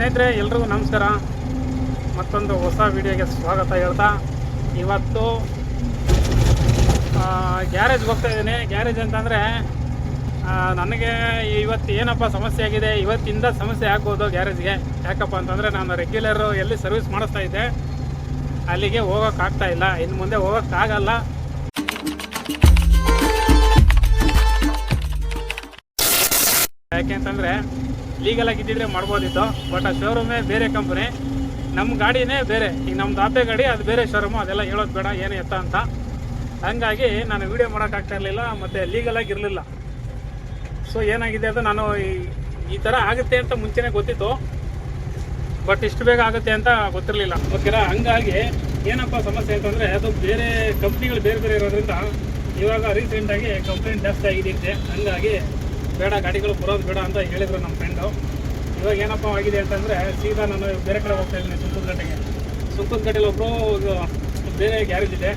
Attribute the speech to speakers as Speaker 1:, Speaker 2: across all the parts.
Speaker 1: ಸ್ನೇಹಿತರೆ, ಎಲ್ರಿಗೂ ನಮಸ್ಕಾರ. ಮತ್ತೊಂದು ಹೊಸ ವಿಡಿಯೋಗೆ ಸ್ವಾಗತ ಹೇಳ್ತಾ, ಇವತ್ತು ಗ್ಯಾರೇಜ್ಗೆ ಹೋಗ್ತಾ ಇದ್ದೀನಿ. ಗ್ಯಾರೇಜ್ ಅಂತಂದರೆ ನನಗೆ ಇವತ್ತು ಏನಪ್ಪ ಸಮಸ್ಯೆ ಆಗಿದೆ, ಇವತ್ತಿಂದ ಸಮಸ್ಯೆ ಆಗ್ಬೋದು ಗ್ಯಾರೇಜ್ಗೆ. ಯಾಕಪ್ಪ ಅಂತಂದರೆ, ನಾನು ರೆಗ್ಯುಲರು ಎಲ್ಲಿ ಸರ್ವಿಸ್ ಮಾಡಿಸ್ತಾ ಇದ್ದೆ, ಅಲ್ಲಿಗೆ ಹೋಗೋಕ್ಕಾಗ್ತಾ ಇಲ್ಲ. ಇನ್ನು ಮುಂದೆ ಹೋಗೋಕ್ಕಾಗಲ್ಲ ಯಾಕೆ ಅಂತಂದರೆ ಲೀಗಲ್ ಆಗಿದ್ದಿದ್ರೆ ಮಾಡ್ಬೋದಿತ್ತು ಬಟ್ ಆ ಶೋರೂಮೇ ಬೇರೆ ಕಂಪ್ನಿ ನಮ್ಮ ಗಾಡಿನೇ ಬೇರೆ. ಈಗ ನಮ್ದು ಆಪೆ ಗಾಡಿ, ಅದು ಬೇರೆ ಶೋರೂಮು ಅದೆಲ್ಲ ಹೇಳೋದು ಬೇಡ, ಏನು ಎತ್ತ ಅಂತ. ಹಂಗಾಗಿ ನಾನು ವೀಡಿಯೋ ಮಾಡೋಕ್ಕಾಗ್ತಾ ಇರಲಿಲ್ಲ, ಮತ್ತು ಲೀಗಲಾಗಿ ಇರಲಿಲ್ಲ. ಸೊ ಏನಾಗಿದೆ ಅದು ನಾನು ಈ- ಈ ಥರ ಆಗುತ್ತೆ ಅಂತ ಮುಂಚೆನೇ ಗೊತ್ತಿತ್ತು ಬಟ್ ಇಷ್ಟು ಬೇಗ ಆಗುತ್ತೆ ಅಂತ ಗೊತ್ತಿರಲಿಲ್ಲ. ಓಕೆನಾ ಹಂಗಾಗಿ ಏನಪ್ಪ ಸಮಸ್ಯೆ ಅಂತಂದರೆ, ಅದು ಬೇರೆ ಕಂಪ್ನಿಗಳು ಬೇರೆ ಬೇರೆ ಇರೋದ್ರಿಂದ ಇವಾಗ ರೀಸೆಂಟಾಗಿ ಕಂಪ್ಲೇಂಟ್ ಜಾಸ್ತಿ ಆಗಿದೆ ಹಂಗಾಗಿ ಬೇಡ, ಗಾಡಿಗಳು ಬರೋದು ಬೇಡ ಅಂತ ಹೇಳಿದ್ರು ನಮ್ಮ ಫ್ರೆಂಡು ಇವಾಗ ಏನಪ್ಪ ಆಗಿದೆ ಅಂತಂದರೆ ಸೀದಾ ನಾನು ಬೇರೆ ಕಡೆ ಹೋಗ್ತಾ ಇದ್ದೀನಿ ಸುಂಕದಗಟ್ಟೆಗೆ ಸುಂಕದಗಟ್ಟೆಲಿ ಒಬ್ಬರು ಬೇರೆ ಗ್ಯಾರೇಜ್ ಇದೆ.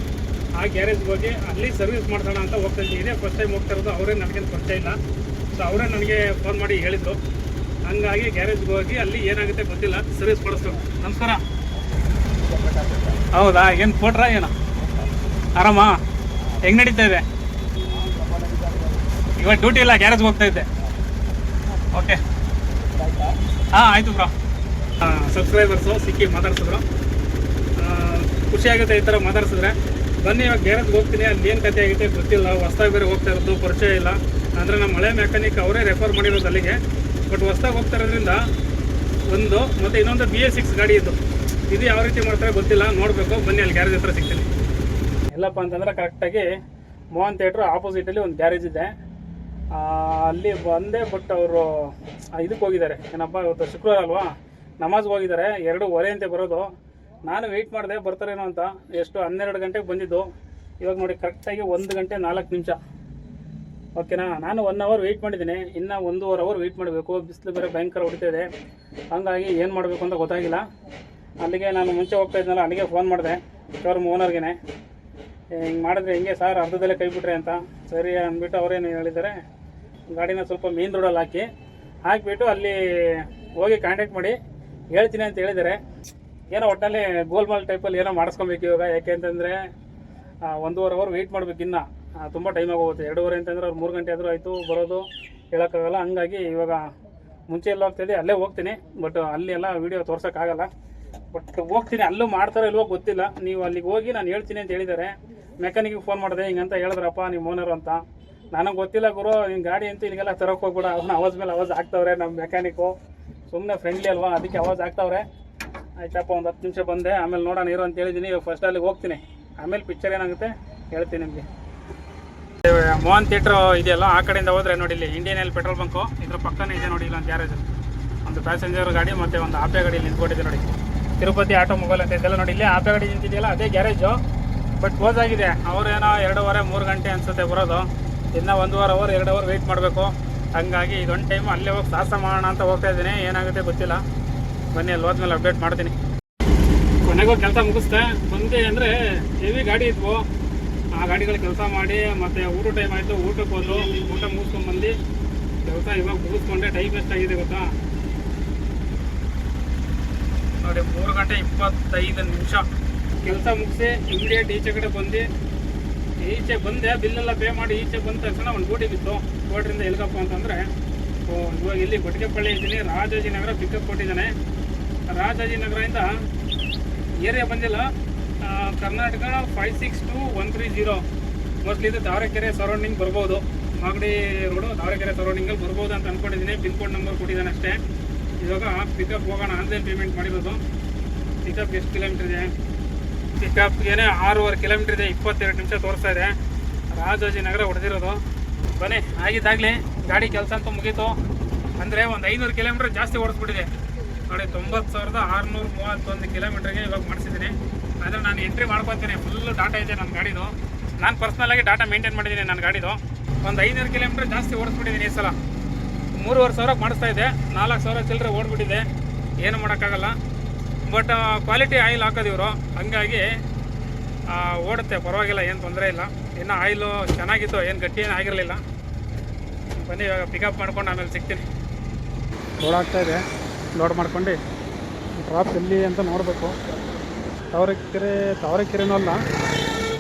Speaker 1: ಆ ಗ್ಯಾರೇಜ್ಗೆ ಹೋಗಿ ಅಲ್ಲಿ ಸರ್ವಿಸ್ ಮಾಡ್ಸೋಣ ಅಂತ ಹೋಗ್ತಾ ಇದ್ದೀನಿ. ಇದೇ ಫಸ್ಟ್ ಟೈಮ್ ಹೋಗ್ತಾ ಇರೋದು, ಅವರೇ ನನಗೇನು ಪರಿಚಯ ಇಲ್ಲ. ಸೊ ಅವರೇ ನನಗೆ ಫೋನ್ ಮಾಡಿ ಹೇಳಿದರು. ಹಂಗಾಗಿ ಗ್ಯಾರೇಜ್ಗೆ ಹೋಗಿ ಅಲ್ಲಿ ಏನಾಗುತ್ತೆ ಗೊತ್ತಿಲ್ಲ, ಸರ್ವಿಸ್ ಮಾಡಿಸ್ಬೇಕು. ನಮಸ್ಕಾರ. ಹೌದಾ, ಏನು ಕೊಟ್ರಾ ಏನೋ? ಆರಾಮ? ಹೆಂಗೆ ನಡೀತಾ ಇದೆ? ಇವಾಗ ಡ್ಯೂಟಿ ಇಲ್ಲ ಗ್ಯಾರೇಜ್ ಹೋಗ್ತಾ ಇದ್ದೆ. ಓಕೆ ಹಾಂ, ಆಯ್ತು ಬ್ರೋ ಸಬ್ಸ್ಕ್ರೈಬರ್ಸು ಸಿಕ್ಕಿ ಮಾತಾಡ್ಸಿದ್ರು ಖುಷಿಯಾಗುತ್ತೆ ಈ ಥರ ಮಾತಾಡ್ಸಿದ್ರೆ. ಬನ್ನಿ, ಇವಾಗ ಗ್ಯಾರೇಜ್ಗೆ ಹೋಗ್ತೀನಿ, ಅಲ್ಲಿ ಏನು ಕತೆ ಆಗುತ್ತೆ ಗೊತ್ತಿಲ್ಲ. ಹೊಸ್ದಾಗಿ ಬೇರೆ ಹೋಗ್ತಾ ಇರೋದು, ಪರಿಚಯ ಇಲ್ಲ. ಅಂದರೆ ನಮ್ಮ ಹಳೆ ಮೆಕ್ಯಾನಿಕ್ ಅವರೇ ರೆಫರ್ ಮಾಡಿರೋದು ಅಲ್ಲಿಗೆ. ಬಟ್ ಹೊಸ್ದಾಗಿ ಹೋಗ್ತಾ ಇರೋದ್ರಿಂದ ಒಂದು, ಮತ್ತು ಇನ್ನೊಂದು ಬಿ ಎ ಸಿಕ್ಸ್ ಗಾಡಿ ಇದ್ದು ಇದು ಯಾವ ರೀತಿ ಮಾಡ್ತಾರೆ ಗೊತ್ತಿಲ್ಲ. ನೋಡಬೇಕು. ಬನ್ನಿ, ಅಲ್ಲಿ ಗ್ಯಾರೇಜ್ ಹತ್ರ ಸಿಗ್ತೀನಿ. ಎಲ್ಲಪ್ಪ ಅಂತಂದ್ರೆ ಕರೆಕ್ಟಾಗಿ ಮೋಹನ್ ಥಿಯೇಟ್ರ್ ಆಪೋಸಿಟಲ್ಲಿ ಒಂದು ಗ್ಯಾರೇಜ್ ಇದೆ. ಅಲ್ಲಿ ಬಂದೆ ಬಟ್ ಅವರು ಇದಕ್ಕೆ ಹೋಗಿದ್ದಾರೆ. ಏನಪ್ಪ, ಇವತ್ತು ಶುಕ್ರವಾರ ಅಲ್ವಾ? ನಮಾಜ್ಗೆ ಹೋಗಿದ್ದಾರೆ. ಎರಡೂವರೆ ಅಂತೆ ಬರೋದು. ನಾನು ವೆಯ್ಟ್ ಮಾಡಿದೆ, ಬರ್ತಾರೇನೋ ಅಂತ. ಎಷ್ಟು, ಹನ್ನೆರಡು ಗಂಟೆಗೆ ಬಂದಿದ್ದು. ಇವಾಗ ನೋಡಿ ಕರೆಕ್ಟಾಗಿ ಒಂದು ಗಂಟೆ ನಾಲ್ಕು ನಿಮಿಷ. ಓಕೆನಾ ನಾನು ಒನ್ ಅವರ್ ವೆಯ್ಟ್ ಮಾಡಿದ್ದೀನಿ. ಇನ್ನು ಒಂದೂವರೆ ಅವರ್ ವೆಯ್ಟ್ ಮಾಡಬೇಕು. ಬಿಸಿಲು ಬೇರೆ ಭಯಂಕರ ಹೊಡಿತಾ ಇದೆ. ಹಂಗಾಗಿ ಏನು ಮಾಡಬೇಕು ಅಂತ ಗೊತ್ತಾಗಿಲ್ಲ. ಅಲ್ಲಿಗೆ ನಾನು ಮುಂಚೆ ಹೋಗ್ತಾ ಇದ್ನಲ್ಲ, ಅಲ್ಲಿಗೆ ಫೋನ್ ಮಾಡಿದೆ. ಶೋರೂಮ್ ಓನರ್ಗೆ ಹಿಂಗೆ ಮಾಡಿದ್ರೆ ಹಿಂಗೆ ಸರ್? ಅರ್ಧದಲ್ಲೇ ಕೈ ಬಿಟ್ರೆ ಅಂತ. ಸರಿ ಅಂದ್ಬಿಟ್ಟು ಅವರೇನು ಹೇಳಿದ್ದಾರೆ? ಗಾಡಿನ ಸ್ವಲ್ಪ ಮೇನ್ ರೋಡಲ್ಲಿ ಹಾಕಿ, ಹಾಕಿಬಿಟ್ಟು ಅಲ್ಲಿ ಹೋಗಿ ಕಾಂಟ್ಯಾಕ್ಟ್ ಮಾಡಿ ಹೇಳ್ತೀನಿ ಅಂತ ಹೇಳಿದ್ದಾರೆ. ಏನೋ ಒಟ್ಟಲ್ಲಿ ಗೋಲ್ಮಾಲ್ ಟೈಪಲ್ಲಿ ಏನೋ ಮಾಡಿಸ್ಕೊಬೇಕು ಇವಾಗ, ಯಾಕೆ ಅಂತಂದರೆ ಒಂದೂವರೆ ಅವರ್ ವೆಯ್ಟ್ ಮಾಡ್ಬೇಕು ಇನ್ನು. ತುಂಬ ಟೈಮ್ ಆಗೋಗುತ್ತೆ. ಎರಡೂವರೆ ಅಂತಂದ್ರೆ ಅವ್ರು ಮೂರು ಗಂಟೆ ಆದರೂ ಆಯಿತು, ಬರೋದು, ಹೇಳೋಕ್ಕಾಗಲ್ಲ. ಹಂಗಾಗಿ ಇವಾಗ ಮುಂಚೆ ಎಲ್ಲ ಹೋಗ್ತಿದ್ದೆ ಅಲ್ಲೇ ಹೋಗ್ತೀನಿ. ಬಟ್ ಅಲ್ಲಿ ಎಲ್ಲ ವೀಡಿಯೋ ತೋರ್ಸೋಕ್ಕಾಗಲ್ಲ ಬಟ್ ಹೋಗ್ತೀನಿ. ಅಲ್ಲೂ ಮಾಡ್ತಾರೋ ಇಲ್ವೋ ಗೊತ್ತಿಲ್ಲ. ನೀವು ಅಲ್ಲಿಗೆ ಹೋಗಿ ನಾನು ಹೇಳ್ತೀನಿ ಅಂತ ಹೇಳಿದ್ದಾರೆ. ಮೆಕ್ಯಾನಿಕ್ಗೆ ಫೋನ್ ಮಾಡಿದೆ, ಹಿಂಗಂತ ಹೇಳಿದ್ರಪ್ಪ, ನಿಮ್ಮ ಓನರು ಅಂತ. ನನಗೆ ಗೊತ್ತಿಲ್ಲ ಗುರು ನಿನ್ನ ಗಾಡಿ ಅಂತ ಇಲ್ಲಿಗೆಲ್ಲ ತರೋಕೆ ಹೋಗ್ಬಿಡ. ಅವನ ಅವಾಜ್ ಮೇಲೆ ಅವಾಜ್ ಆಗ್ತಾವ್ರೆ ನಮ್ಮ ಮೆಕ್ಯಾನಿಕ್ಕು ಸುಮ್ಮನೆ ಫ್ರೆಂಡ್ಲಿ ಅಲ್ವಾ? ಅದಕ್ಕೆ ಅವಾಜ್ ಆಗ್ತಾವ್ರೆ ಆಯ್ತಪ್ಪ, ಒಂದು ಹತ್ತು ನಿಮಿಷ ಬಂದೆ. ಆಮೇಲೆ ನೋಡೋಣ ಇರೋ ಅಂತ ಹೇಳಿದ್ದೀನಿ ಫಸ್ಟ್ ಅಲ್ಲಿಗೆ ಹೋಗ್ತೀನಿ. ಆಮೇಲೆ ಪಿಕ್ಚರ್ ಏನಾಗುತ್ತೆ ಹೇಳ್ತೀನಿ ನಿಮಗೆ. ಮೋಹನ್ ಥಿಯೇಟ್ರ್ ಇದೆಯಲ್ಲ? ಆ ಕಡೆಯಿಂದ ಹೋದ್ರೆ ನೋಡಿ ಇಲ್ಲಿ ಇಂಡಿಯನ್ ಎಲ್ ಪೆಟ್ರೋಲ್ ಬಂಕು ಇದ್ರ ಪಕ್ಕನೇ ಇದೆ ನೋಡಿ ಇಲ್ಲೊಂದು ಗ್ಯಾರೇಜ್ ಒಂದು ಪ್ಯಾಸೆಂಜರ್ ಗಾಡಿ ಮತ್ತು ಒಂದು ಆಪೆ ಗಾಡಿ ನಿಂತ್ಕೊಂಡಿದೆ ನೋಡಿ. ತಿರುಪತಿ ಆಟೋ ಮೊಬೈಲ್ ಅಂತ ಇದೆಲ್ಲ ನೋಡಿ. ಇಲ್ಲಿ ಆಪೆ ಗಾಡಿ ನಿಂತಿದೆಯಲ್ಲ, ಅದೇ ಗ್ಯಾರೇಜು ಬಟ್ ಕ್ಲೋಸ್ ಆಗಿದೆ. ಅವ್ರೇನೋ ಎರಡೂವರೆ, ಮೂರು ಗಂಟೆ ಅನ್ಸುತ್ತೆ ಬರೋದು. ಇನ್ನು ಒಂದೂವರೆ ಅವರ್, ಎರಡು ಅವರ್ ವೆಯ್ಟ್ ಮಾಡಬೇಕು. ಹಂಗಾಗಿ ಇದೊಂದು ಟೈಮ್ ಅಲ್ಲೇ ಹೋಗಿ ಸಾಹಸ ಮಾಡೋಣ ಅಂತ ಹೋಗ್ತಾ ಇದ್ದೀನಿ. ಏನಾಗುತ್ತೆ ಗೊತ್ತಿಲ್ಲ. ಬನ್ನಿ, ಅಲ್ಲಿ ಹೋದ್ಮೇಲೆ ಅಪ್ಡೇಟ್ ಮಾಡ್ತೀನಿ. ಕೊನೆಗೂ ಕೆಲಸ ಮುಗಿಸ್ದೆ. ಮುಂದೆ ಅಂದರೆ ಹೆವಿ ಗಾಡಿ ಇದ್ವು. ಆ ಗಾಡಿಗಳ ಕೆಲಸ ಮಾಡಿ, ಮತ್ತೆ ಊಟ ಟೈಮ್ ಆಯಿತು. ಊಟಕ್ಕೆ ಹೋದ್ರು ಊಟ ಮುಗಿಸ್ಕೊಂಡು ಬಂದು ಕೆಲಸ ಇವಾಗ ಮುಗಿಸ್ಕೊಂಡೆ. ಟೈಮ್ ಎಷ್ಟಾಗಿದೆ ಗೊತ್ತಾ? ನೋಡಿ, ಮೂರು ಗಂಟೆ ಇಪ್ಪತ್ತೈದು ನಿಮಿಷ. ಕೆಲಸ ಮುಗಿಸಿ ಇಮಿಡಿಯೇಟ್ ಈಚೆ ಕಡೆ ಬಂದು ಈಚೆ ಬಂದೆ ಬಿಲ್ಲೆಲ್ಲ ಪೇ ಮಾಡಿ ಈಚೆ ಬಂದ ತಕ್ಷಣ ಒಂದು ಡ್ಯೂಟಿ ಬಿತ್ತು. ಕೋಟ್ರಿಂದ ಎಲ್ಗಪ್ಪ ಅಂತಂದರೆ ಓ, ಇವಾಗ ಇಲ್ಲಿ ಬಟ್ಕೆಪಳ್ಳಿ ಇದ್ದೀನಿ ರಾಜಾಜಿನಗರ ಪಿಕಪ್ ಕೊಟ್ಟಿದ್ದಾನೆ. ರಾಜಾಜಿನಗರದಿಂದ ಏರಿಯಾ ಬಂದಿಲ್ಲ. Karnataka five six two one three zero mostly ಇದು ದಾವಣಗೆರೆ ಸರೌಂಡಿಂಗ್ ಬರ್ಬೋದು. ಮಾಗಡಿ ರೋಡು ದಾವರಕೆರೆ ಸರೌಂಡಿಂಗಲ್ಲಿ ಬರ್ಬೋದು ಅಂತ ಅಂದ್ಕೊಂಡಿದ್ದೀನಿ ಪಿನ್ ಕೋಡ್ ನಂಬರ್ ಕೊಟ್ಟಿದ್ದಾನೆ ಅಷ್ಟೇ. ಇವಾಗ ಪಿಕಪ್ ಹೋಗೋಣ ಆನ್ಲೈನ್ ಪೇಮೆಂಟ್ ಮಾಡಿರೋದು. ಪಿಕಪ್ ಎಷ್ಟು ಕಿಲೋಮೀಟರ್ ಇದೆ? ಪಿಕಪ್ಗೆ ಆರೂವರೆ ಕಿಲೋಮೀಟರ್ ಇದೆ, ಇಪ್ಪತ್ತೆರಡು ನಿಮಿಷ ತೋರಿಸ್ತಾ ಇದೆ. ರಾಜಾಜಿನಗರ ಹೊಡೆದಿರೋದು ಬನ್ನಿ, ಆಗಿದ್ದಾಗಲಿ ಗಾಡಿ ಕೆಲಸ ಅಂತೂ ಮುಗೀತು. ಅಂದರೆ ಒಂದು ಐನೂರು ಕಿಲೋಮೀಟರ್ ಜಾಸ್ತಿ ಓಡಿಸ್ಬಿಟ್ಟಿದೆ. ನೋಡಿ, ತೊಂಬತ್ತು ಸಾವಿರದ ಆರುನೂರ ಮೂವತ್ತೊಂದು ಕಿಲೋಮೀಟ್ರಿಗೆ ಇವಾಗ ಮಾಡಿಸಿದ್ದೀನಿ. ಆದರೆ ನಾನು ಎಂಟ್ರಿ ಮಾಡ್ಕೊತೀನಿ. ಫುಲ್ ಡಾಟಾ ಇದೆ ನನ್ನ ಗಾಡಿದು. ನಾನು ಪರ್ಸ್ನಲಾಗಿ ಡಾಟಾ ಮೇಂಟೈನ್ ಮಾಡಿದ್ದೀನಿ ನನ್ನ ಗಾಡಿದು. ಒಂದು ಐನೂರು ಕಿಲೋಮೀಟರ್ ಜಾಸ್ತಿ ಓಡಿಸ್ಬಿಟ್ಟಿದ್ದೀನಿ ಈ ಸಲ. ಮೂರುವರೆ ಸಾವಿರ ಮಾಡಿಸ್ತಾ ಇದೆ. ನಾಲ್ಕು ಸಾವಿರ ಚಿಲ್ಲರೆ ಓಡ್ಬಿಟ್ಟಿದೆ. ಏನು ಮಾಡೋಕ್ಕಾಗಲ್ಲ. ಬಟ್ ಕ್ವಾಲಿಟಿ ಆಯಿಲ್ ಹಾಕೋದು ಇವರು ಹಂಗಾಗಿ ಓಡುತ್ತೆ. ಪರವಾಗಿಲ್ಲ ಏನು ತೊಂದರೆ ಇಲ್ಲ. ಇನ್ನು ಆಯಿಲು ಚೆನ್ನಾಗಿತ್ತು ಏನು ಗಟ್ಟಿ ಏನು ಆಗಿರಲಿಲ್ಲ. ಬನ್ನಿ ಇವಾಗ ಪಿಕಪ್ ಮಾಡ್ಕೊಂಡು ಆಮೇಲೆ ಸಿಗ್ತೀನಿ. ಲೋಡ್ ಆಗ್ತಾ ಇದೆ. ಲೋಡ್ ಮಾಡ್ಕೊಂಡು. ಡ್ರಾಪ್ ಎಲ್ಲಿ ಅಂತ ನೋಡಬೇಕು. ತಾವರೆಕೆರೆ ತಾವರೆಕೆರೆನೂ ಅಲ್ಲ.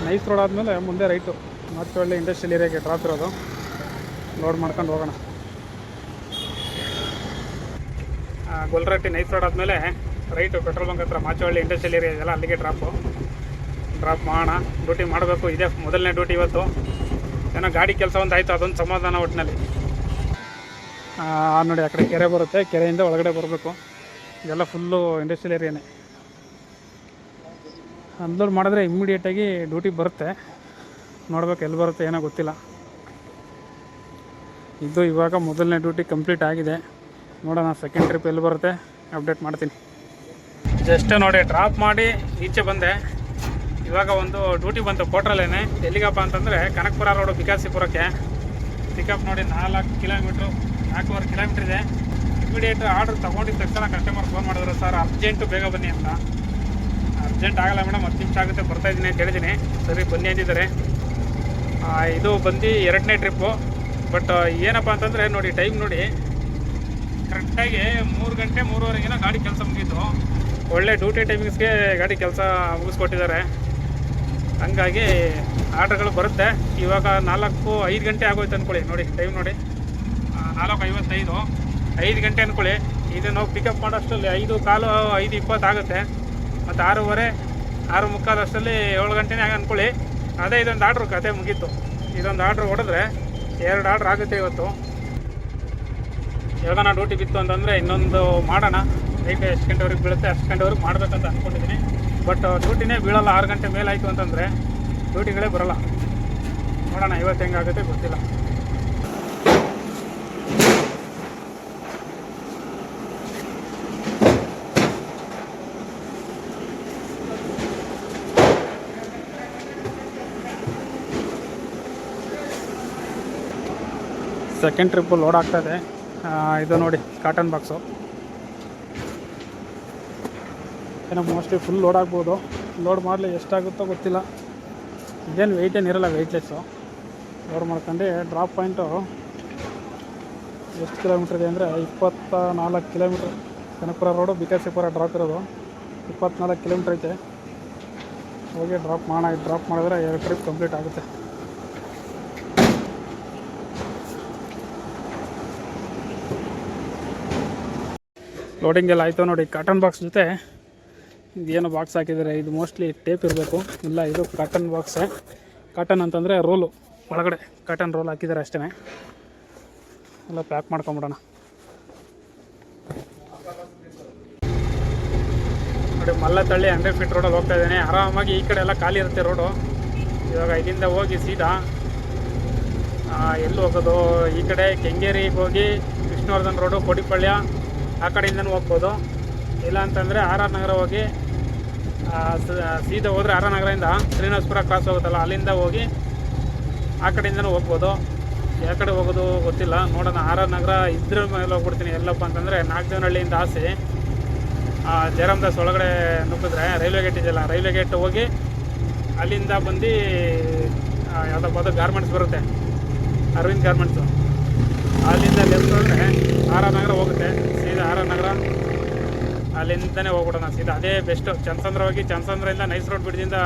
Speaker 1: ನೈಸ್ ರೋಡ್ ಆದಮೇಲೆ ಮುಂದೆ ರೈಟು ಮತ್ತೊಳ್ಳೆ ಇಂಡಸ್ಟ್ರಿಯಲ್ ಏರಿಯಾಗೆ ಡ್ರಾಪ್ ಇರೋದು. ಲೋಡ್ ಮಾಡ್ಕೊಂಡು ಹೋಗೋಣ. ಗೊಲ್ರಟ್ಟಿ ನೈಸ್ ರೋಡ್ ಆದಮೇಲೆ ರೈಟು ಪೆಟ್ರೋಲ್ ಬಂಕ್ ಹತ್ರ ಮಾಚವಳ್ಳಿ ಇಂಡಸ್ಟ್ರಿಯಲ್ ಏರಿಯಾ ಇದೆಲ್ಲ ಅಲ್ಲಿಗೆ ಡ್ರಾಪು ಡ್ರಾಪ್ ಮಾಡೋಣ. ಡ್ಯೂಟಿ ಮಾಡಬೇಕು. ಇದೇ ಮೊದಲನೇ ಡ್ಯೂಟಿ ಇವತ್ತು. ಏನೋ ಗಾಡಿ ಕೆಲಸ ಒಂದು ಆಯಿತು. ಅದೊಂದು ಸಮಾಧಾನ ಒಟ್ಟಿನಲ್ಲಿ ನೋಡಿ ಆ ಕಡೆ ಕೆರೆ ಬರುತ್ತೆ. ಕೆರೆಯಿಂದ ಒಳಗಡೆ ಬರಬೇಕು. ಇದೆಲ್ಲ ಫುಲ್ಲು ಇಂಡಸ್ಟ್ರಿಯಲ್ ಏರಿಯಾನೇ ಅನ್ಲೋಡ್ ಮಾಡಿದ್ರೆ ಇಮ್ಮಿಡಿಯೇಟಾಗಿ ಡ್ಯೂಟಿ ಬರುತ್ತೆ. ನೋಡ್ಬೇಕು ಎಲ್ಲಿ ಬರುತ್ತೆ ಏನೋ ಗೊತ್ತಿಲ್ಲ. ಇದು ಇವಾಗ ಮೊದಲನೇ ಡ್ಯೂಟಿ ಕಂಪ್ಲೀಟ್ ಆಗಿದೆ. ನೋಡೋಣ ಸೆಕೆಂಡ್ ಟ್ರಿಪ್ ಎಲ್ಲಿ ಬರುತ್ತೆ. ಅಪ್ಡೇಟ್ ಮಾಡ್ತೀನಿ. ಜಸ್ಟ್ ನೋಡಿ ಡ್ರಾಪ್ ಮಾಡಿ ಈಚೆ ಬಂದೆ. ಇವಾಗ ಒಂದು ಡ್ಯೂಟಿ ಬಂತು ಕೋಟ್ರಲ್ಲೇನೆ ಎಲ್ಲಿಗಪ್ಪ ಅಂತಂದರೆ ಕನಕಪುರ ರೋಡು ಬಿಕಾಸಿಪುರಕ್ಕೆ. ಪಿಕಪ್ ನೋಡಿ ನಾಲ್ಕು ಕಿಲೋಮೀಟ್ರು ನಾಲ್ಕೂವರೆ ಕಿಲೋಮೀಟ್ರ್ ಇದೆ. ಇಮಿಡಿಯೇಟ್ ಆರ್ಡ್ರ್ ತೊಗೊಂಡಿದ್ದ ತಕ್ಷಣ ಕಸ್ಟಮರ್ ಫೋನ್ ಮಾಡಿದ್ರು ಸರ್ ಅರ್ಜೆಂಟು ಬೇಗ ಬನ್ನಿ ಅಂತ. ಅರ್ಜೆಂಟ್ ಆಗಲ್ಲ ಮೇಡಮ್ ಹತ್ತು ನಿಮಿಷ ಆಗುತ್ತೆ ಬರ್ತಾಯಿದ್ದೀನಿ ಅಂತ ಹೇಳಿದ್ದೀನಿ. ಸರಿ, ಬನ್ನಿ ಅಂತಿದ್ದಾರೆ. ಇದು ಬಂದು ಎರಡನೇ ಟ್ರಿಪ್ಪು ಬಟ್ ಏನಪ್ಪ ಅಂತಂದರೆ ನೋಡಿ ಟೈಮ್ ನೋಡಿ. ಕರೆಕ್ಟಾಗಿ ಮೂರು ಗಂಟೆ, ಮೂರುವರೆಗಿನ ಗಾಡಿ ಕೆಲಸ ಮುಗೀತು. ಒಳ್ಳೆ ಡ್ಯೂಟಿ ಟೈಮಿಂಗ್ಸ್ಗೆ ಗಾಡಿ ಕೆಲಸ ಮುಗಿಸ್ಕೊಟ್ಟಿದ್ದಾರೆ. ಹಂಗಾಗಿ ಆರ್ಡ್ರ್ಗಳು ಬರುತ್ತೆ. ಇವಾಗ ನಾಲ್ಕು ಐದು ಗಂಟೆ ಆಗೋಯ್ತು ಅಂದ್ಕೊಳ್ಳಿ ನೋಡಿ ಟೈಮ್ ನೋಡಿ. ನಾಲ್ಕು ಐವತ್ತೈದು. ಐದು ಗಂಟೆ ಅಂದ್ಕೊಳ್ಳಿ ಇದನ್ನು ಪಿಕಪ್ ಮಾಡೋಷ್ಟರಲ್ಲಿ ಐದು ಕಾಲು, ಐದು ಇಪ್ಪತ್ತು ಆಗುತ್ತೆ. ಮತ್ತು ಆರೂವರೆ, ಆರು ಮುಕ್ಕಾದಷ್ಟರಲ್ಲಿ ಏಳು ಗಂಟೆನೇ ಆಗ ಅಂದ್ಕೊಳ್ಳಿ ಅದೇ ಇದೊಂದು ಆರ್ಡ್ರ್ ಕತೆ ಮುಗೀತು. ಇದೊಂದು ಆರ್ಡ್ರ್ ಹೊಡೆದ್ರೆ ಎರಡು ಆರ್ಡ್ರ್ ಆಗುತ್ತೆ ಇವತ್ತು. ಯಾವಾಗ ಡ್ಯೂಟಿ ಬಿತ್ತು ಅಂತಂದರೆ ಇನ್ನೊಂದು ಮಾಡೋಣ. ನೈಟ್ ಎಷ್ಟು ಗಂಟೆವರೆಗೆ ಬೀಳುತ್ತೆ ಅಷ್ಟು ಗಂಟೆವರೆಗೆ ಮಾಡಬೇಕಂತ ಅಂದ್ಕೊಂಡಿದ್ದೀನಿ ಬಟ್ ಡ್ಯೂಟಿನೇ ಬೀಳಲ್ಲ, ಆರು ಗಂಟೆ ಮೇಲೆ ಆಯಿತು ಅಂತಂದರೆ ಡ್ಯೂಟಿಗಳೇ ಬರೋಲ್ಲ. ನೋಡೋಣ, ಇವತ್ತು ಹೆಂಗಾಗುತ್ತೆ ಗೊತ್ತಿಲ್ಲ. ಸೆಕೆಂಡ್ ಟ್ರಿಪ್ಪು ಲೋಡ್ ಆಗ್ತಾ ಇದೆ. ಇದು ನೋಡಿ ಕಾಟನ್ ಬಾಕ್ಸು ಏನೋ ಮೋಸ್ಟ್ಲಿ ಫುಲ್ ಲೋಡ್ ಆಗ್ಬೋದು. ಲೋಡ್ ಮಾಡಲಿ ಎಷ್ಟಾಗುತ್ತೋ ಗೊತ್ತಿಲ್ಲ. ಇದೇನು ವೆಯ್ಟ್ ಏನಿರಲ್ಲ ವೆಯ್ಟ್ಲೆಸ್ಸು ಲೋಡ್ ಮಾಡ್ಕೊಂಡು ಡ್ರಾಪ್ ಪಾಯಿಂಟು ಎಷ್ಟು ಕಿಲೋಮೀಟ್ರ್ ಇದೆ ಅಂದರೆ ಇಪ್ಪತ್ತ ನಾಲ್ಕು kilometre Kanakapura road Bikasipura drop ಇರೋದು. ಇಪ್ಪತ್ನಾಲ್ಕು ಕಿಲೋಮೀಟ್ರ್ ಐತೆ. ಹೋಗಿ ಡ್ರಾಪ್ ಮಾಡೋಣ ಡ್ರಾಪ್ ಮಾಡಿದ್ರೆ ಎರಡು ಟ್ರಿಪ್ ಕಂಪ್ಲೀಟ್ ಆಗುತ್ತೆ. ಲೋಡಿಂಗ್ ಎಲ್ಲ ಆಯಿತು ನೋಡಿ ಕಾಟನ್ ಬಾಕ್ಸ್ ಜೊತೆ ಇದೇನು ಬಾಕ್ಸ್ ಹಾಕಿದ್ದಾರೆ. ಇದು ಮೋಸ್ಟ್ಲಿ ಟೇಪ್ ಇರಬೇಕು. ಇಲ್ಲ, ಇದು ಕಾಟನ್ ಬಾಕ್ಸೇ ಕಾಟನ್ ಅಂತಂದರೆ ರೋಲು ಒಳಗಡೆ ಕಾಟನ್ ರೋಲ್ ಹಾಕಿದ್ದಾರೆ ಅಷ್ಟೇ ಎಲ್ಲ ಪ್ಯಾಕ್ ಮಾಡ್ಕೊಂಬಿಡೋಣ. ನೋಡಿ ಮಲ್ಲ ತಳ್ಳಿ ಹಂಡ್ರೆಡ್ ಫೀಟ್ ರೋಡಲ್ಲಿ ಹೋಗ್ತಾ ಇದ್ದೇನೆ. ಆರಾಮಾಗಿ ಈ ಕಡೆ ಎಲ್ಲ ಖಾಲಿ ಇರುತ್ತೆ ರೋಡು ಇವಾಗ ಇಲ್ಲಿಂದ ಹೋಗಿ ಸೀದಾ ಎಲ್ಲಿ ಹೋಗೋದು? ಈ ಕಡೆ ಕೆಂಗೇರಿಗೆ ಹೋಗಿ ವಿಷ್ಣುವರ್ಧನ್ ರೋಡು ಕೋಡಿಪಳ್ಯ, ಆ ಕಡೆಯಿಂದನೂ ಹೋಗ್ಬೋದು. ಇಲ್ಲ ಅಂತಂದರೆ ಆರ್ ಆರ್ ನಗರ ಹೋಗಿ ಸೀದಾ ಹೋದರೆ ಆರ್ ಆರ್ ನಗರದಿಂದ ಶ್ರೀನಿವಾಸಪುರ ಕ್ರಾಸ್ ಹೋಗುತ್ತಲ್ಲ, ಅಲ್ಲಿಂದ ಹೋಗಿ ಆ ಕಡೆಯಿಂದನೂ ಹೋಗ್ಬೋದು. ಯಾವ ಕಡೆ ಹೋಗೋದು ಗೊತ್ತಿಲ್ಲ. ನೋಡೋಣ ಆರ್ ನಗರ ಇದ್ರ ಮೇಲೆ ಹೋಗ್ಬಿಡ್ತೀನಿ ಎಲ್ಲಪ್ಪ ಅಂತಂದರೆ ನಾಗದೇವನಹಳ್ಳಿಯಿಂದ ಆಸೆ. ಜಯರಾಮ್ ದಾಸ್ ಒಳಗಡೆ ನುಗ್ಗಿದ್ರೆ ರೈಲ್ವೆ ಗೇಟ್ ಇದೆಯಲ್ಲ, ರೈಲ್ವೆ ಗೇಟ್ ಹೋಗಿ ಅಲ್ಲಿಂದ ಬಂದು ಯಾವುದಪ್ಪ ಅದು ಗಾರ್ಮೆಂಟ್ಸ್ ಬರುತ್ತೆ. ಅರವಿಂದ್ ಗಾರ್ಮೆಂಟ್ಸು ಅಲ್ಲಿಂದ ಲೆಫ್ಟ್ ಹೋದರೆ ಆರ್ ನಗರ ಹೋಗುತ್ತೆ. ಸೀದಾ ಆರ್ ನಗರ ಅಲ್ಲಿಂದನೇ ಹೋಗ್ಬಿಡೋಣ. ಸೀದಾ ಅದೇ ಬೆಸ್ಟು ಚನ್ಸಂದ್ರ ಹೋಗಿ ಚನ್ಸಂದ್ರಿಂದ ನೈಸ್ ರೋಡ್ ಬಿಡ್ದಿಂದ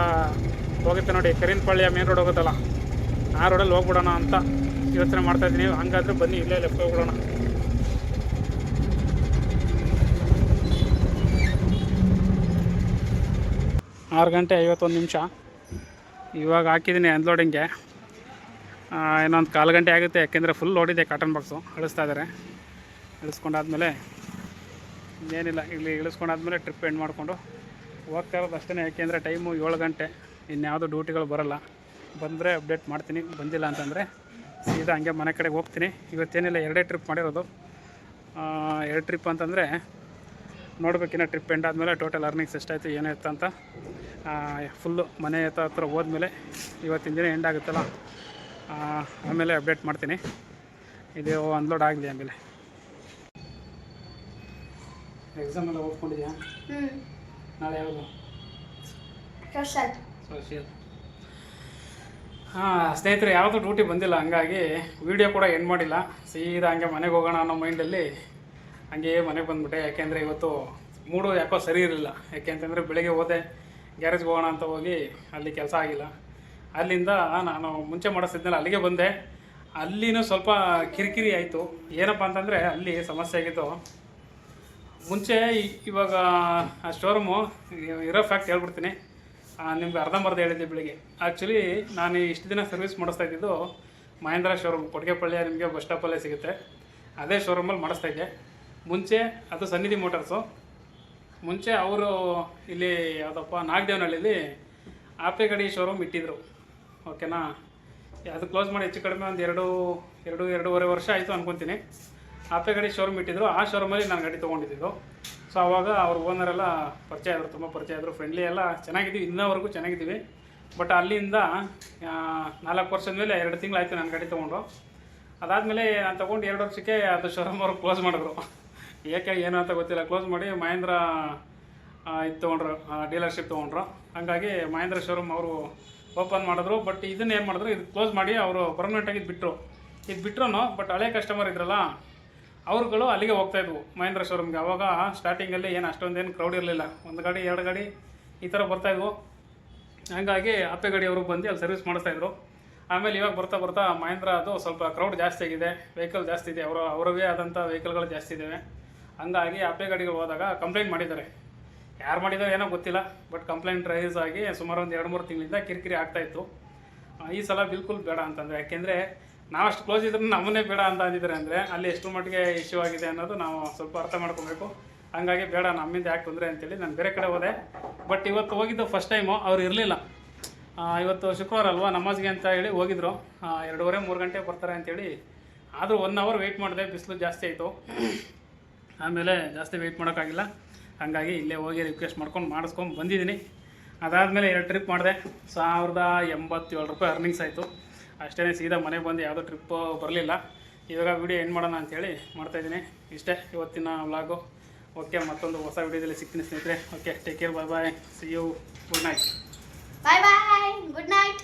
Speaker 1: ಹೋಗುತ್ತೆ ನೋಡಿ. ಕರೀನ್ಪಳ್ಳಿಯ ಮೇನ್ ರೋಡ್ ಹೋಗುತ್ತಲ್ಲ, ಆ ರೋಡಲ್ಲಿ ಹೋಗ್ಬಿಡೋಣ ಅಂತ ಯೋಚನೆ ಮಾಡ್ತಾ ಇದ್ದೀನಿ. ಹಂಗಾದ್ರೆ ಬನ್ನಿ, ಇಲ್ಲೇ ಲೆಫ್ಟ್ ಹೋಗ್ಬಿಡೋಣ. ಆರು ಗಂಟೆ ಐವತ್ತೊಂದು ನಿಮಿಷ. ಇವಾಗ ಹಾಕಿದ್ದೀನಿ ಅನ್ಲೋಡಿಂಗ್ಗೆ ಇನ್ನೊಂದು ಕಾಲು ಗಂಟೆ ಆಗುತ್ತೆ, ಯಾಕೆಂದರೆ ಫುಲ್ ಲೋಡಿದೆ ಕಾಟನ್ ಬಾಕ್ಸು ಅಳಿಸ್ತಾ ಇದ್ದಾರೆ ಇಳಿಸ್ಕೊಂಡಾದ್ಮೇಲೆ ಇನ್ನೇನಿಲ್ಲ, ಇಲ್ಲಿ ಇಳಿಸ್ಕೊಂಡಾದ್ಮೇಲೆ ಟ್ರಿಪ್ ಎಂಡ್ ಮಾಡಿಕೊಂಡು ಹೋಗ್ತಾ ಇರೋದು ಅಷ್ಟೇ ಯಾಕೆಂದರೆ ಟೈಮು ಏಳು ಗಂಟೆ. ಇನ್ಯಾವುದು ಡ್ಯೂಟಿಗಳು ಬರೋಲ್ಲ. ಬಂದರೆ ಅಪ್ಡೇಟ್ ಮಾಡ್ತೀನಿ, ಬಂದಿಲ್ಲ ಅಂತಂದರೆ ಸೀದಾ ಹಂಗೆ ಮನೆ ಕಡೆಗೆ ಹೋಗ್ತೀನಿ. ಇವತ್ತೇನಿಲ್ಲ, ಎರಡೇ ಟ್ರಿಪ್ ಮಾಡಿರೋದು. ಎರಡು ಟ್ರಿಪ್ ಅಂತಂದರೆ ನೋಡ್ಬೇಕಿನ್ನ ಟ್ರಿಪ್ ಎಂಡ್ ಆದಮೇಲೆ ಟೋಟಲ್ ಅರ್ನಿಂಗ್ಸ್ ಎಷ್ಟಾಯಿತು ಏನಾಯ್ತು ಅಂತ. ಫುಲ್ಲು ಮನೆ ಹತ್ರ ಹತ್ರ ಹೋದ್ಮೇಲೆ ಇವತ್ತಿನ ದಿನ ಎಂಡ್ ಆಗುತ್ತಲ್ಲ ಆಮೇಲೆ ಅಪ್ಡೇಟ್ ಮಾಡ್ತೀನಿ. ಇದು ಅನ್ಲೋಡ್ ಆಗಲಿ ಆಮೇಲೆ. ಎಕ್ಸಾಮ್ ಎಲ್ಲ ಓದ್ಕೊಂಡಿದ್ಯಾ?
Speaker 2: ಹ್ಞೂ
Speaker 1: ನಾಳೆ ಯಾವುದು
Speaker 2: ಸೋಷಲ್
Speaker 1: ಸೋಷಿಯಲ್ ಹಾಂ ಸ್ನೇಹಿತರೆ ಯಾವುದು ಡ್ಯೂಟಿ ಬಂದಿಲ್ಲ ಹಂಗಾಗಿ ವಿಡಿಯೋ ಕೂಡ ಎಂಡ್ ಮಾಡಿಲ್ಲ. ಸೀದಾ ಹಂಗೆ ಮನೆಗೆ ಹೋಗೋಣ ಅನ್ನೋ ಮೈಂಡಲ್ಲಿ ಹಂಗೆ ಮನೆಗೆ ಬಂದ್ಬಿಟ್ಟೆ. ಯಾಕೆಂದರೆ ಇವತ್ತು ಮೂಡು ಯಾಕೋ ಸರಿ ಇರಲಿಲ್ಲ. ಯಾಕೆ ಅಂತಂದರೆ ಬೆಳಿಗ್ಗೆ ಹೋದೆ ಗ್ಯಾರೇಜ್ಗೆ ಹೋಗೋಣ ಅಂತ ಹೋಗಿ ಅಲ್ಲಿ ಕೆಲಸ ಆಗಿಲ್ಲ. ಅಲ್ಲಿಂದ ನಾನು ಮುಂಚೆ ಮಾಡಿಸ್ತಿದ್ನಲ್ಲ ಅಲ್ಲಿಗೆ ಬಂದೆ. ಅಲ್ಲಿನೂ ಸ್ವಲ್ಪ ಕಿರಿಕಿರಿ ಆಯಿತು. ಏನಪ್ಪ ಅಂತಂದರೆ ಅಲ್ಲಿ ಸಮಸ್ಯೆ ಆಗಿತ್ತು. ಮುಂಚೆ ಇವಾಗ, ಆ ಶೋರೂಮು ಇರೋ ಫ್ಯಾಕ್ಟ್ ಹೇಳ್ಬಿಡ್ತೀನಿ. ನಿಮ್ಗೆ ಅರ್ಧಂಬರ್ಧ ಹೇಳಿದ್ದೆ ಬೆಳಿಗ್ಗೆ. ಆ್ಯಕ್ಚುಲಿ ನಾನು ಇಷ್ಟು ದಿನ ಸರ್ವಿಸ್ ಮಾಡಿಸ್ತಾ ಇದ್ದಿದ್ದು ಮಹೇಂದ್ರ ಶೋರೂಮ್ ಕೊಟ್ಟಿಗೆಪಳ್ಳಿಯ ನಿಮಗೆ ಬಸ್ ಸ್ಟಾಪಲ್ಲೇ ಸಿಗುತ್ತೆ. ಅದೇ ಶೋರೂಮಲ್ಲಿ ಮಾಡಿಸ್ತಾ ಇದ್ದೆ. ಮುಂಚೆ ಅದು ಸನ್ನಿಧಿ ಮೋಟರ್ಸು ಮುಂಚೆ ಅವರು ಇಲ್ಲಿ ಯಾವುದಪ್ಪ, ನಾಗದೇವನಹಳ್ಳಿಲಿ ಆಪೆ ಗಡಿ ಶೋರೂಮ್ ಇಟ್ಟಿದ್ರು ಓಕೆನಾ ಅದು ಕ್ಲೋಸ್ ಮಾಡಿ ಹೆಚ್ಚು ಕಡಿಮೆ ಒಂದು ಎರಡು ಎರಡು ಎರಡೂವರೆ ವರ್ಷ ಆಯಿತು ಅನ್ಕೊತೀನಿ. ಆಪೆ ಗಾಡಿ ಶೋರೂಮ್ ಇಟ್ಟಿದ್ರು. ಆ ಶೋರೂಮಲ್ಲಿ ನಾನು ಗಾಡಿ ತೊಗೊಂಡಿದ್ದು. ಸೊ ಅವಾಗ ಅವ್ರ ಓನರೆಲ್ಲ ಪರಿಚಯ ಆದರು ತುಂಬ ಪರಿಚಯ ಆದರು ಫ್ರೆಂಡ್ಲಿ ಎಲ್ಲ ಚೆನ್ನಾಗಿದ್ದೀವಿ ಇನ್ನವರೆಗೂ ಚೆನ್ನಾಗಿದ್ದೀವಿ. ಬಟ್ ಅಲ್ಲಿಂದ ನಾಲ್ಕು ವರ್ಷದ ಮೇಲೆ ಎರಡು ತಿಂಗಳಾಯಿತು ನಾನು ಗಾಡಿ ತೊಗೊಂಡು. ಅದಾದಮೇಲೆ ನಾನು ತೊಗೊಂಡು ಎರಡು ವರ್ಷಕ್ಕೆ ಅದು ಶೋರೂಮ್ ಅವರು ಕ್ಲೋಸ್ ಮಾಡಿದ್ರು. ಏಕೆ, ಏನು ಅಂತ ಗೊತ್ತಿಲ್ಲ. ಕ್ಲೋಸ್ ಮಾಡಿ ಮಹೇಂದ್ರ ಇದು ತೊಗೊಂಡ್ರು ಡೀಲರ್ಶಿಪ್ ತೊಗೊಂಡ್ರು. ಹಾಗಾಗಿ ಮಹೇಂದ್ರ ಶೋರೂಮ್ ಅವರು ಓಪನ್ ಮಾಡಿದ್ರು. ಬಟ್ ಇದನ್ನ ಏನು ಮಾಡಿದ್ರು, ಇದು ಕ್ಲೋಸ್ ಮಾಡಿ ಅವರು ಪರ್ಮನೆಂಟಾಗಿ ಇದು ಬಿಟ್ಟರು ಇದು ಬಿಟ್ರು ಬಟ್ ಹಳೆ ಕಸ್ಟಮರ್ ಇದ್ರಲ್ಲ ಅವ್ರುಗಳು ಅಲ್ಲಿಗೆ ಹೋಗ್ತಾ ಇದ್ವು, ಮಹೇಂದ್ರ ಶೋರೂಮ್ಗೆ. ಅವಾಗ ಸ್ಟಾರ್ಟಿಂಗಲ್ಲಿ ಏನು ಅಷ್ಟೊಂದೇನು ಕ್ರೌಡ್ ಇರಲಿಲ್ಲ. ಒಂದು ಗಾಡಿ, ಎರಡು ಗಾಡಿ ಈ ಥರ ಬರ್ತಾಯಿದ್ವು ಹಂಗಾಗಿ ಅಪ್ಪೆ ಗಾಡಿ ಅವರು ಬಂದು ಅಲ್ಲಿ ಸರ್ವಿಸ್ ಮಾಡಿಸ್ತಾಯಿದ್ರು ಆಮೇಲೆ ಇವಾಗ ಬರ್ತಾ ಬರ್ತಾ ಮಹೇಂದ್ರ ಅದು ಸ್ವಲ್ಪ ಕ್ರೌಡ್ ಜಾಸ್ತಿ ಆಗಿದೆ. ವೆಹಿಕಲ್ ಜಾಸ್ತಿ ಇದೆ. ಅವರು ಅವರವೇ ಆದಂಥ ವೆಹಿಕಲ್ಗಳು ಜಾಸ್ತಿ ಇದ್ದಾವೆ ಹಂಗಾಗಿ ಅಪ್ಪೆ ಗಾಡಿಗಳು ಹೋದಾಗ ಕಂಪ್ಲೇಂಟ್ ಮಾಡಿದ್ದಾರೆ. ಯಾರು ಮಾಡಿದ್ದಾರೆ ಏನೋ ಗೊತ್ತಿಲ್ಲ ಬಟ್ ಕಂಪ್ಲೇಂಟ್ ರೈಸ್ ಆಗಿ ಸುಮಾರು ಒಂದು ಎರಡು ಮೂರು ತಿಂಗಳಿಂದ ಕಿರಿಕಿರಿ ಆಗ್ತಾಯಿತ್ತು ಈ ಸಲ ಬಿಲ್ಕುಲ್ ಬೇಡ ಅಂತಂದರೆ, ಯಾಕೆಂದರೆ ನಾವು ಅಷ್ಟು ಕ್ಲೋಸ್ ಇದ್ರೂ ನಮ್ಮನ್ನೇ ಬೇಡ ಅಂತ ಅಂದಿದ್ದಾರೆ ಅಂದರೆ ಅಲ್ಲಿ ಎಷ್ಟು ಮಟ್ಟಿಗೆ ಇಶ್ಯೂ ಆಗಿದೆ ಅನ್ನೋದು ನಾವು ಸ್ವಲ್ಪ ಅರ್ಥ ಮಾಡ್ಕೊಬೇಕು. ಹಂಗಾಗಿ ಬೇಡ, ನಮ್ಮಿಂದ ಯಾಕೆ ತೊಂದರೆ ಅಂತೇಳಿ ನಾನು ಬೇರೆ ಕಡೆ ಹೋದೆ. ಬಟ್ ಇವತ್ತು ಹೋಗಿದ್ದು ಫಸ್ಟ್ ಟೈಮು ಅವ್ರು ಇರಲಿಲ್ಲ. ಇವತ್ತು ಶುಕ್ರವಾರ ಅಲ್ವಾ ನಮಾಜ್ಗೆ ಅಂತ ಹೇಳಿ ಹೋಗಿದ್ರು. ಎರಡೂವರೆ, ಮೂರು ಗಂಟೆ ಬರ್ತಾರೆ ಅಂತೇಳಿ. ಆದರೂ ಒನ್ ಅವರ್ ವೆಯ್ಟ್ ಮಾಡಿದೆ, ಬಿಸಿಲು ಜಾಸ್ತಿ ಆಯಿತು. ಆಮೇಲೆ ಜಾಸ್ತಿ ವೆಯ್ಟ್ ಮಾಡೋಕ್ಕಾಗಿಲ್ಲ. ಹಾಗಾಗಿ ಇಲ್ಲೇ ಹೋಗಿ ರಿಕ್ವೆಸ್ಟ್ ಮಾಡ್ಕೊಂಡು ಮಾಡಿಸ್ಕೊಂಡು ಬಂದಿದ್ದೀನಿ. ಅದಾದಮೇಲೆ ಎರಡು ಟ್ರಿಪ್ ಮಾಡಿದೆ. ಸಾವಿರದ ಎಂಬತ್ತೇಳು ರೂಪಾಯಿ ಅರ್ನಿಂಗ್ಸ್ ಆಯಿತು. ಅಷ್ಟೇ ಸೀದಾ ಮನೆಗೆ ಬಂದು ಯಾವುದೋ ಟ್ರಿಪ್ಪು ಬರಲಿಲ್ಲ. ಇವಾಗ ವಿಡಿಯೋ ಏನು ಮಾಡೋಣ ಅಂಥೇಳಿ ಮಾಡ್ತಾಯಿದ್ದೀನಿ ಇಷ್ಟೇ, ಇವತ್ತಿನ ವ್ಲಾಗು ಓಕೆ ಮತ್ತೊಂದು ಹೊಸ ವಿಡಿಯೋದಲ್ಲಿ ಸಿಗ್ತೀನಿ ಸ್ನೇಹಿತರೆ. Okay take care bye bye see you good night
Speaker 2: bye bye good night